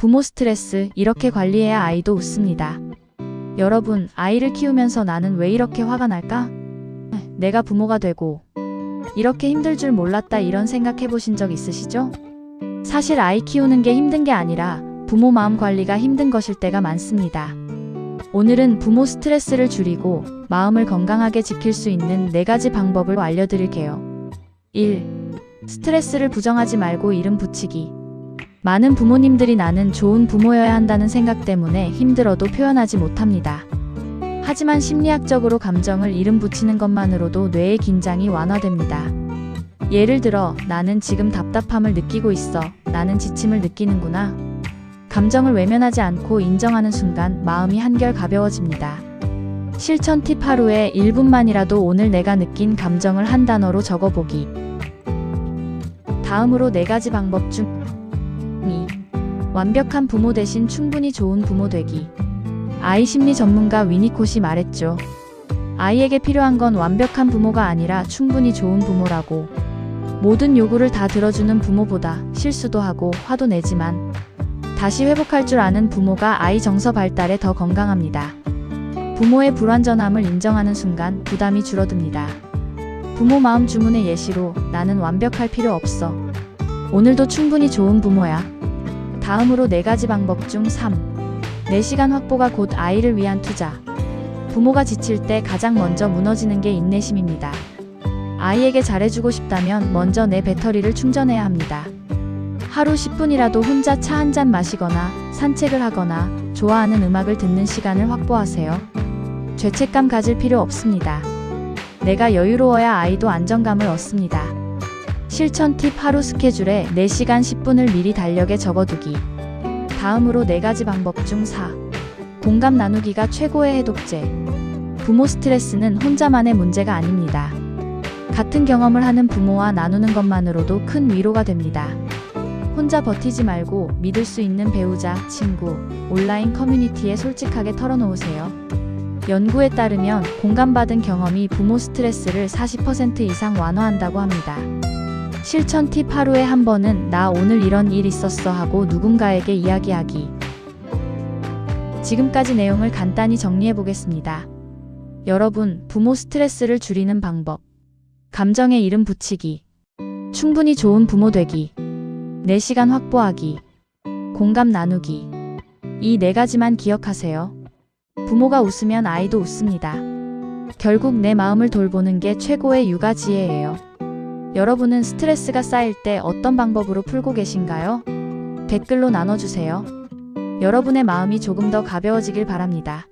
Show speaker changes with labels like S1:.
S1: 부모 스트레스 이렇게 관리해야 아이도 웃습니다. 여러분, 아이를 키우면서 나는 왜 이렇게 화가 날까? 내가 부모가 되고 이렇게 힘들 줄 몰랐다 이런 생각해 보신 적 있으시죠? 사실 아이 키우는 게 힘든 게 아니라 부모 마음 관리가 힘든 것일 때가 많습니다. 오늘은 부모 스트레스를 줄이고 마음을 건강하게 지킬 수 있는 네 가지 방법을 알려드릴게요. 1. 스트레스를 부정하지 말고 이름 붙이기. 많은 부모님들이 나는 좋은 부모여야 한다는 생각 때문에 힘들어도 표현하지 못합니다. 하지만 심리학적으로 감정을 이름 붙이는 것만으로도 뇌의 긴장이 완화됩니다. 예를 들어, 나는 지금 답답함을 느끼고 있어. 나는 지침을 느끼는구나. 감정을 외면하지 않고 인정하는 순간 마음이 한결 가벼워집니다. 실천 팁 하루에 1분만이라도 오늘 내가 느낀 감정을 한 단어로 적어보기. 다음으로 네 가지 방법 중 2. 완벽한 부모 대신 충분히 좋은 부모 되기. 아이 심리 전문가 위니콧이 말했죠. 아이에게 필요한 건 완벽한 부모가 아니라 충분히 좋은 부모라고. 모든 요구를 다 들어주는 부모보다 실수도 하고 화도 내지만 다시 회복할 줄 아는 부모가 아이 정서 발달에 더 건강합니다. 부모의 불완전함을 인정하는 순간 부담이 줄어듭니다. 부모 마음 주문의 예시로 나는 완벽할 필요 없어. 오늘도 충분히 좋은 부모야. 다음으로 네 가지 방법 중 3. 내 시간 확보가 곧 아이를 위한 투자. 부모가 지칠 때 가장 먼저 무너지는 게 인내심입니다. 아이에게 잘해주고 싶다면 먼저 내 배터리를 충전해야 합니다. 하루 10분이라도 혼자 차 한 잔 마시거나 산책을 하거나 좋아하는 음악을 듣는 시간을 확보하세요. 죄책감 가질 필요 없습니다. 내가 여유로워야 아이도 안정감을 얻습니다. 실천 팁 하루 스케줄에 4시간 10분을 미리 달력에 적어두기. 다음으로 4가지 방법 중 4. 공감 나누기가 최고의 해독제. 부모 스트레스는 혼자만의 문제가 아닙니다. 같은 경험을 하는 부모와 나누는 것만으로도 큰 위로가 됩니다. 혼자 버티지 말고 믿을 수 있는 배우자, 친구, 온라인 커뮤니티에 솔직하게 털어놓으세요. 연구에 따르면 공감받은 경험이 부모 스트레스를 40% 이상 완화한다고 합니다. 실천 팁 하루에 한 번은 나 오늘 이런 일 있었어 하고 누군가에게 이야기하기. 지금까지 내용을 간단히 정리해 보겠습니다. 여러분, 부모 스트레스를 줄이는 방법. 감정에 이름 붙이기. 충분히 좋은 부모 되기. 내 시간 확보하기. 공감 나누기. 이 네 가지만 기억하세요. 부모가 웃으면 아이도 웃습니다. 결국 내 마음을 돌보는 게 최고의 육아 지혜예요. 여러분은 스트레스가 쌓일 때 어떤 방법으로 풀고 계신가요? 댓글로 나눠주세요. 여러분의 마음이 조금 더 가벼워지길 바랍니다.